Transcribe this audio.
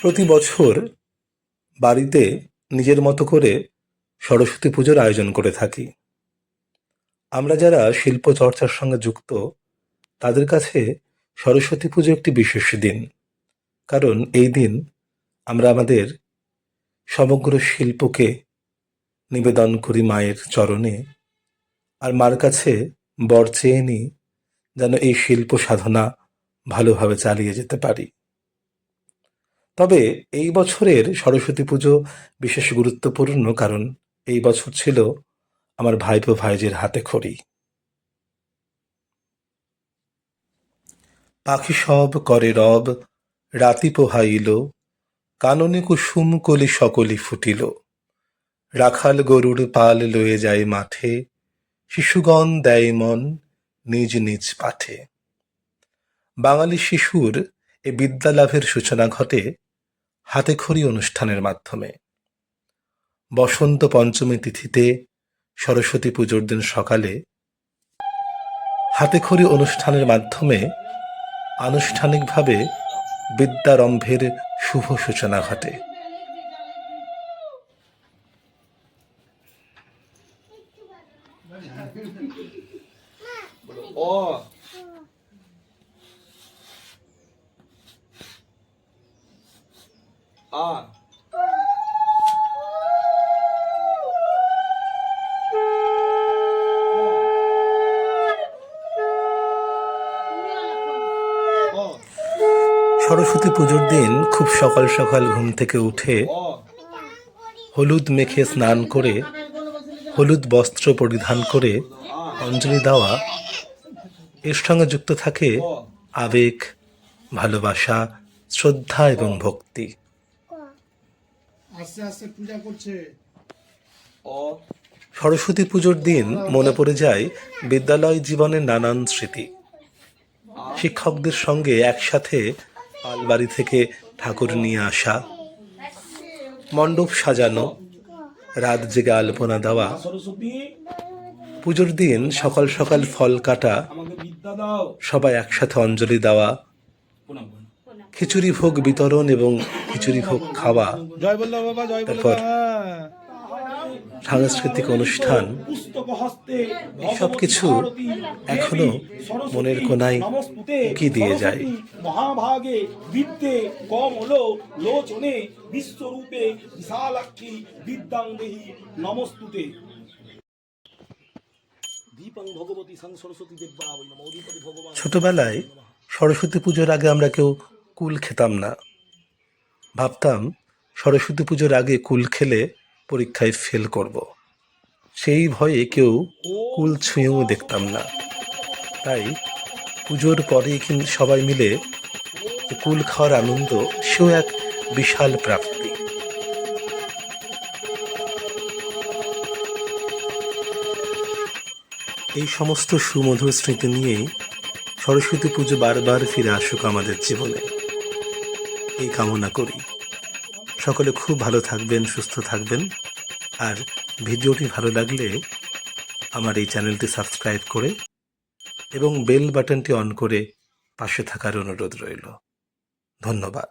প্রতি বছর বাড়িতে নিজের মতো করে সরস্বতী পুজোর আয়োজন করে থাকি। আমরা যারা শিল্প চর্চার সঙ্গে যুক্ত, তাদের কাছে সরস্বতী পুজো একটি বিশেষ দিন। কারণ এই দিন আমরা আমাদের সমগ্র শিল্পকে নিবেদন করি মায়ের চরণে আর মার কাছে বর চেয়ে নিই যেন এই শিল্প সাধনা ভালোভাবে চালিয়ে যেতে পারি। তবে এই বছরের সরস্বতী পুজো বিশেষ গুরুত্বপূর্ণ কারণ এই বছর ছিল আমার ভাইপো ভাইজের হাতে খড়ি। পাখি সব করে রব, রাতি পোহাইল, কাননে কুসুম কলি সকলি ফুটিল। রাখাল গরুর পাল লয়ে যায় মাঠে, শিশুগণ দেয় মন নিজ নিজ পাঠে। বাঙালি শিশুর এ বিদ্যালাভের সূচনা ঘটে হাতেখড়ি অনুষ্ঠানের মাধ্যমে। বসন্ত পঞ্চমী তিথিতে সরস্বতী পুজোর দিন সকালে হাতেখড়ি অনুষ্ঠানের মাধ্যমে আনুষ্ঠানিকভাবে বিদ্যারম্ভের শুভ সূচনা ঘটে। অ সরস্বতী পুজোর দিন খুব সকাল সকাল ঘুম থেকে উঠে হলুদ মেখে স্নান করে, হলুদ বস্ত্র পরিধান করে, অঞ্জলি দেওয়া, এর সঙ্গে যুক্ত থাকে আবেগ, ভালোবাসা, শ্রদ্ধা এবং ভক্তি। আস্তে আস্তে পূজা করছে। সরস্বতী পুজোর দিন মনে পড়ে যায় বিদ্যালয় জীবনের নানান স্মৃতি। শিক্ষকদের সঙ্গে একসাথে পালবাড়ি থেকে ঠাকুর নিয়ে আসা মণ্ডপ সাজানো রাত জেগে আলপনা দেওয়া। পুজোর দিন সকাল সকাল ফল কাটা সবাই একসাথে অঞ্জলি দেওয়া। খিচুড়ি ভোগ বিতরণ এবং খিচুড়ি ভোগ খাওয়া। তারপর সাংস্কৃতিক অনুষ্ঠান এসব কিছু এখনও মনের কোনায় কি দিয়ে যায়। মহাভাগে বিদ্যে কমল লোচনে বিশ্বরূপে বিশালাক্ষী বিদ্যাং দেহি নমস্তুতে ছোটবেলায় সরস্বতী পুজোর আগে আমরা কেউ কুল খেতাম না। ভাবতাম সরস্বতী পুজোর আগে কুল খেলে পরীক্ষায় ফেল করব। সেই ভয়ে কেউ কুল ছুঁয়েও দেখতাম না। তাই পুজোর পরে কিন্তু সবাই মিলে কুল খাওয়ার আনন্দ, সেও এক বিশাল প্রাপ্তি। এই সমস্ত সুমধুর স্মৃতি নিয়েই সরস্বতী পুজো বারবার ফিরে আসুক আমাদের জীবনে। এই কামনা করি। সকলে খুব ভালো থাকবেন, সুস্থ থাকবেন। আর ভিডিওটি ভালো লাগলে আমার এই চ্যানেলটি সাবস্ক্রাইব করে এবং বেল বাটনটি অন করে পাশে থাকার অনুরোধ রইল। ধন্যবাদ।